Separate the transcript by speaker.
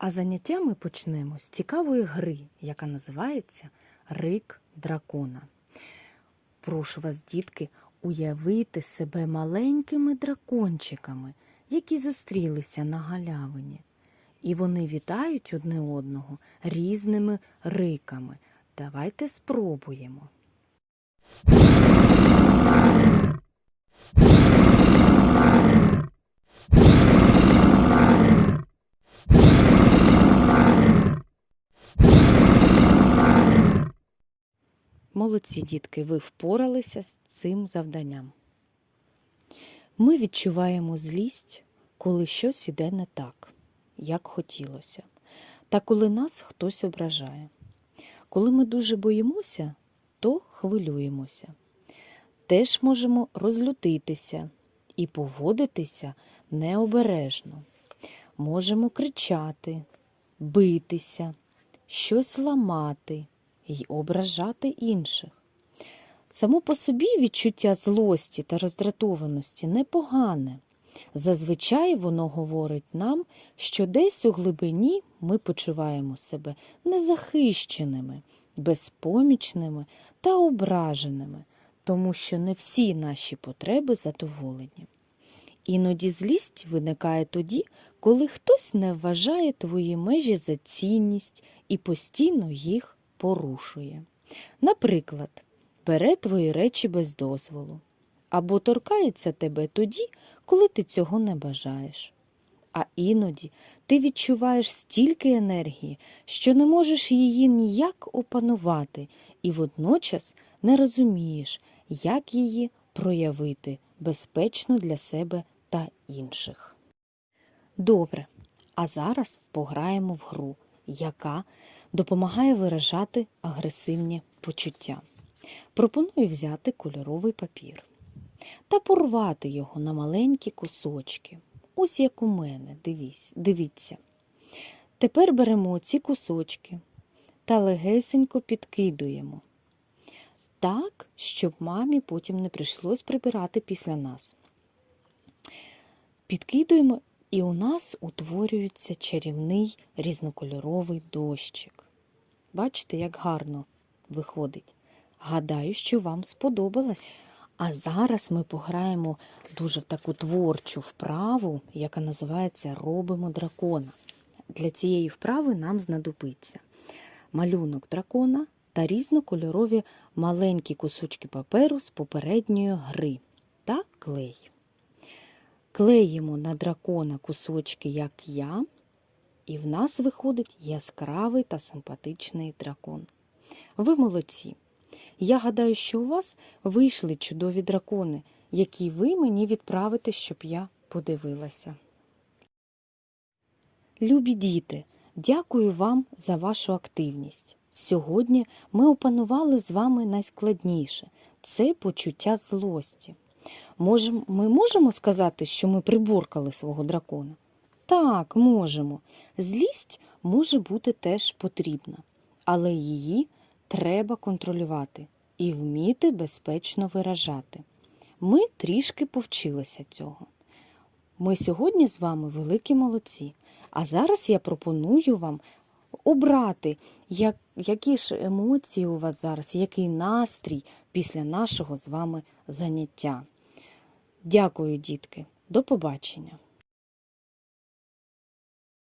Speaker 1: А заняття ми почнемо з цікавої гри, яка називається Рик дракона. Прошу вас, дітки, уявити себе маленькими дракончиками, які зустрілися на галявині. І вони вітають одне одного різними риками. Давайте спробуємо. Молодці, дітки, ви впоралися з цим завданням. Ми відчуваємо злість, коли щось іде не так, як хотілося, та коли нас хтось ображає. Коли ми дуже боїмося, то хвилюємося. Теж можемо розлютитися і поводитися необережно. Можемо кричати, битися, щось ламати й ображати інших. Само по собі відчуття злості та роздратованості непогане. Зазвичай воно говорить нам, що десь у глибині ми почуваємо себе незахищеними, безпомічними та ображеними, тому що не всі наші потреби задоволені. Іноді злість виникає тоді, коли хтось не вважає твої межі за цінність і постійно їх порушує. Наприклад, бере твої речі без дозволу або торкається тебе тоді, коли ти цього не бажаєш. А іноді ти відчуваєш стільки енергії, що не можеш її ніяк опанувати, і водночас не розумієш, як її проявити безпечно для себе та інших. Добре, а зараз пограємо в гру, яка допомагає виражати агресивні почуття. Пропоную взяти кольоровий папір та порвати його на маленькі кусочки. Ось як у мене, дивіться. дивіться. Тепер беремо ці кусочки та легесенько підкидуємо. Так, щоб мамі потім не прийшлось прибирати після нас. Підкидуємо, і у нас утворюється чарівний різнокольоровий дощик. Бачите, як гарно виходить. Гадаю, що вам сподобалось. А зараз ми пограємо дуже в таку творчу вправу, яка називається Робимо дракона. Для цієї вправи нам знадобиться малюнок дракона та різнокольорові маленькі кусочки паперу з попередньої гри та клей. Клеїмо на дракона кусочки, як я, і в нас виходить яскравий та симпатичний дракон. Ви молодці! Я гадаю, що у вас вийшли чудові дракони, які ви мені відправите, щоб я подивилася. Любі діти, дякую вам за вашу активність. Сьогодні ми опанували з вами найскладніше це почуття злості. Можем, ми можемо сказати, що ми приборкали свого дракона? Так, можемо. Злість може бути теж потрібна, але її треба контролювати і вміти безпечно виражати. Ми трішки повчилися цього. Ми сьогодні з вами великі молодці, а зараз я пропоную вам обрати, як, які ж емоції у вас зараз, який настрій після нашого з вами заняття. Дякую, дітки, до побачення!